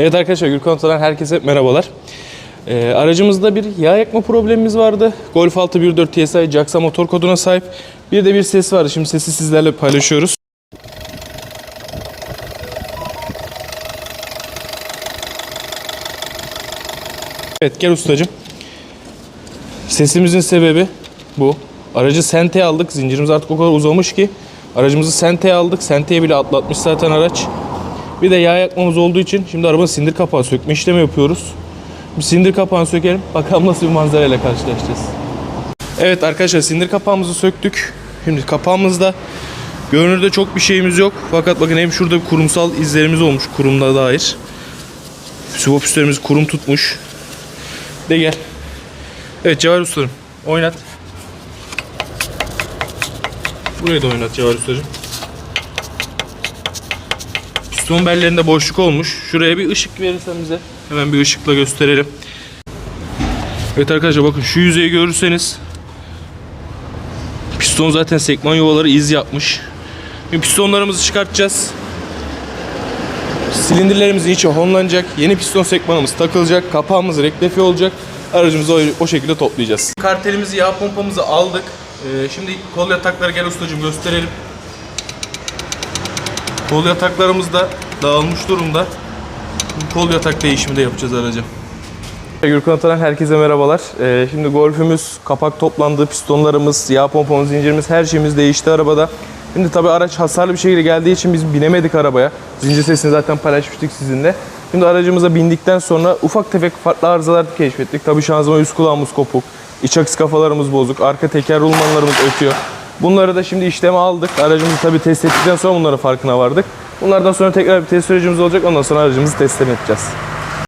Evet arkadaşlar Gürkan Oto'dan herkese merhabalar. Ee, aracımızda bir yağ yakma problemimiz vardı. Golf 6 1.4 TSI Jaxa motor koduna sahip. Bir de bir ses vardı. Şimdi sesi sizlerle paylaşıyoruz. Evet gel ustacım. Sesimizin sebebi bu. Aracı Sente'ye aldık. Zincirimiz artık o kadar uzamış ki. Aracımızı Sente'ye aldık. Sente'ye bile atlatmış zaten araç. Bir de yağ yakmamız olduğu için şimdi arabanın sindir kapağı sökme işlemi yapıyoruz. Bir sindir kapağını sökelim. Bakalım nasıl bir manzarayla karşılaşacağız. Evet arkadaşlar sindir kapağımızı söktük. Şimdi kapağımızda görünürde çok bir şeyimiz yok. Fakat bakın hem şurada bir kurumsal izlerimiz olmuş kurumda dair. Subop üstlerimiz kurum tutmuş. De gel. Evet Cevher Usta'm oynat. Burayı da oynat Cevher Usta'cığım. Piston bellerinde boşluk olmuş. Şuraya bir ışık verirsen bize. Hemen bir ışıkla gösterelim. Evet arkadaşlar bakın şu yüzeyi görürseniz piston zaten sekman yuvaları iz yapmış. Şimdi pistonlarımızı çıkartacağız. Silindirlerimizin içi honlanacak. Yeni piston sekmanımız takılacak. Kapağımız reklefi olacak. Aracımızı o, o şekilde toplayacağız. Kartelimizi, yağ pompamızı aldık. Ee, şimdi kol yatakları gel ustacığım gösterelim. Kol yataklarımız da dağılmış durumda. Kol yatak değişimi de yapacağız aracı. Gürkan Ataran herkese merhabalar. Ee, şimdi Golf'ümüz, kapak toplandı, pistonlarımız, yağ pompamız, zincirimiz, her şeyimiz değişti arabada. Şimdi tabii araç hasarlı bir şekilde geldiği için biz binemedik arabaya. Zincir sesini zaten paylaşmıştık sizinle. Şimdi aracımıza bindikten sonra ufak tefek farklı arızalar keşfettik. Tabii şanzıman üst kulağımız kopuk, iç akis kafalarımız bozuk, arka teker rulmanlarımız ötüyor. Bunları da şimdi işleme aldık. Aracımızı tabii test ettikten sonra bunların farkına vardık. Bunlardan sonra tekrar bir test sürecimiz olacak. Ondan sonra aracımızı teslim edeceğiz.